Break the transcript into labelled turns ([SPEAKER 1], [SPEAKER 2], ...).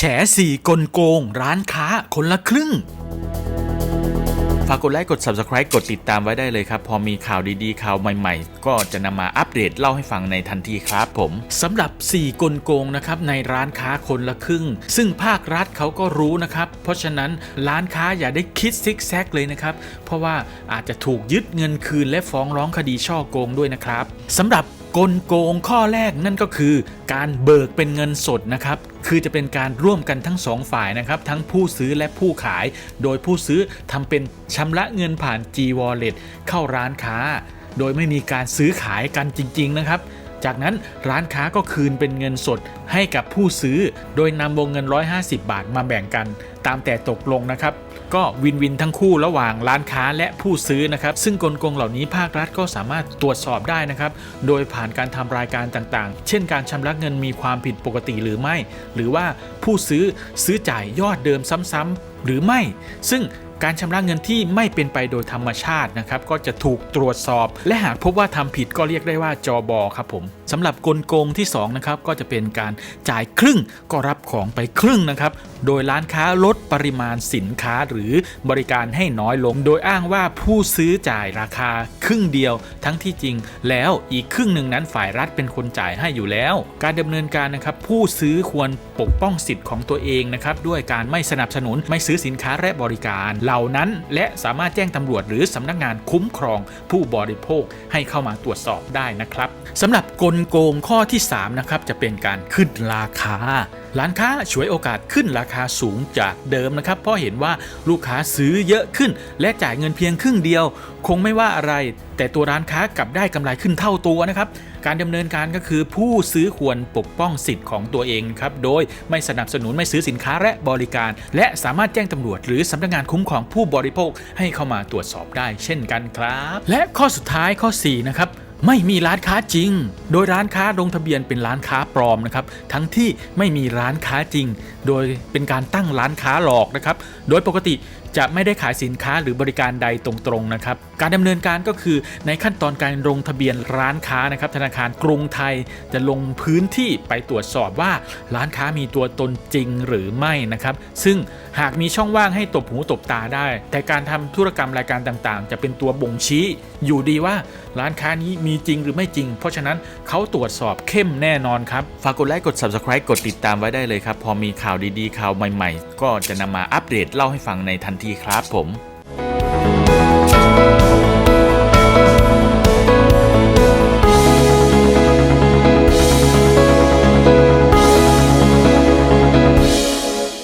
[SPEAKER 1] แฉสี่กลโกง ร้านค้าคนละครึ่ง ฝากกดไลค์ กด Subscribe กดติดตามไว้ได้เลยครับ พอมีข่าวดีๆ ข่าวใหม่ๆ ก็จะนำมาอัปเดตเล่าให้ฟังในทันทีครับผมสำหรับ 4 กลโกงนะครับในร้านค้าคนละครึ่ง ซึ่งภาครัฐเขาก็รู้นะครับ เพราะฉะนั้นร้านค้าอย่าได้คิดซิกแซกเลยนะครับ เพราะว่าอาจจะถูกยึดเงินคืนและฟ้องร้องคดีช่อโกงด้วยนะครับสำหรับ กลโกงข้อแรกนั่นก็คือ การเบิกเป็นเงินสดนะครับ คือจะเป็นการร่วมกันทั้งสองฝ่ายนะครับ ทั้งผู้ซื้อและผู้ขาย โดยผู้ซื้อทำเป็นชำระเงินผ่าน G Wallet เข้าร้านค้า โดยไม่มีการซื้อขายกันจริง ๆ นะครับ จากนั้นร้านค้าก็คืนเป็นเงินสดให้กับผู้ซื้อ โดยนำวงเงิน 150 บาทมาแบ่งกัน ตามแต่ตกลงนะครับ ก็วินวินทั้งคู่ระหว่างร้านค้าและผู้ซื้อนะครับ ซึ่งกลโกงเหล่านี้ภาครัฐก็สามารถตรวจสอบได้นะครับ โดยผ่านการทำรายการต่างๆ เช่นการชำระเงินมีความผิดปกติหรือไม่ หรือว่าผู้ซื้อซื้อจ่ายยอดเดิมซ้ำๆหรือไม่ ซึ่ง การชำระเงินที่ไม่เป็นไปโดยธรรมชาตินะครับก็จะถูกตรวจสอบ และหากพบว่าทำผิดก็เรียกได้ว่าจอบอครับผมสำหรับกลโกงที่2นะครับก็จะเป็นการจ่ายครึ่งก็รับของไปครึ่งนะครับโดยร้านค้าลดปริมาณสินค้าหรือบริการให้น้อยลง โดยอ้างว่าผู้ซื้อจ่ายราคาครึ่งเดียว ทั้งที่จริง แล้วอีกครึ่งหนึ่งนั้นฝ่ายรัฐเป็นคนจ่ายให้อยู่แล้ว การดำเนินการนะครับผู้ซื้อควรปกป้องสิทธิ์ของตัวเองนะครับด้วยการไม่สนับสนุนไม่ซื้อสินค้าและบริการเหล่านั้น และสามารถแจ้งตำรวจหรือสำนักงานคุ้มครองผู้บริโภคให้เข้ามาตรวจสอบได้นะครับสำหรับกลโกงข้อที่3นะครับจะเป็นการขึ้นราคาร้านค้าฉวยโอกาสขึ้นราคาสูงจากเดิมนะครับ เพราะเห็นว่าลูกค้าซื้อเยอะขึ้น และจ่ายเงินเพียงครึ่งเดียว คงไม่ว่าอะไร แต่ตัวร้านค้ากลับได้กำไรขึ้นเท่าตัวนะครับ การดำเนินการก็คือผู้ซื้อควรปกป้องสิทธิ์ของตัวเองครับ โดยไม่สนับสนุนไม่ซื้อสินค้าและบริการ และสามารถแจ้งตำรวจ หรือสำนักงานคุ้มครองผู้บริโภคให้เข้ามาตรวจสอบได้ เช่นกันครับ และข้อสุดท้ายข้อ4นะครับ ไม่มีร้านค้าจริง โดยร้านค้าลงทะเบียนเป็นร้านค้าปลอมนะครับ ทั้งที่ไม่มีร้านค้าจริงโดยเป็นการตั้งร้านค้าหลอกนะครับ โดยปกติจะไม่ได้ขายสินค้าหรือบริการใดตรงๆนะครับ การดำเนินการก็คือในขั้นตอนการลงทะเบียนร้านค้านะครับ ธนาคารกรุงไทยจะลงพื้นที่ไปตรวจสอบว่าร้านค้ามีตัวตนจริงหรือไม่นะครับ ซึ่งหากมีช่องว่างให้ตบหูตบตาได้ แต่การทำธุรกรรมรายการต่างๆ จะเป็นตัวบ่งชี้ อยู่ดีว่าร้านค้านี้มีจริงหรือไม่จริง เพราะฉะนั้นเขาตรวจสอบเข้มแน่นอนครับ ฝากกดไลค์กด Subscribe กดติดตามไว้ได้เลยครับ พอมีข่าข่าวดีๆข่าวใหม่ ๆ ก็จะนำมาอัปเดตเล่าให้ฟังในทันทีครับผม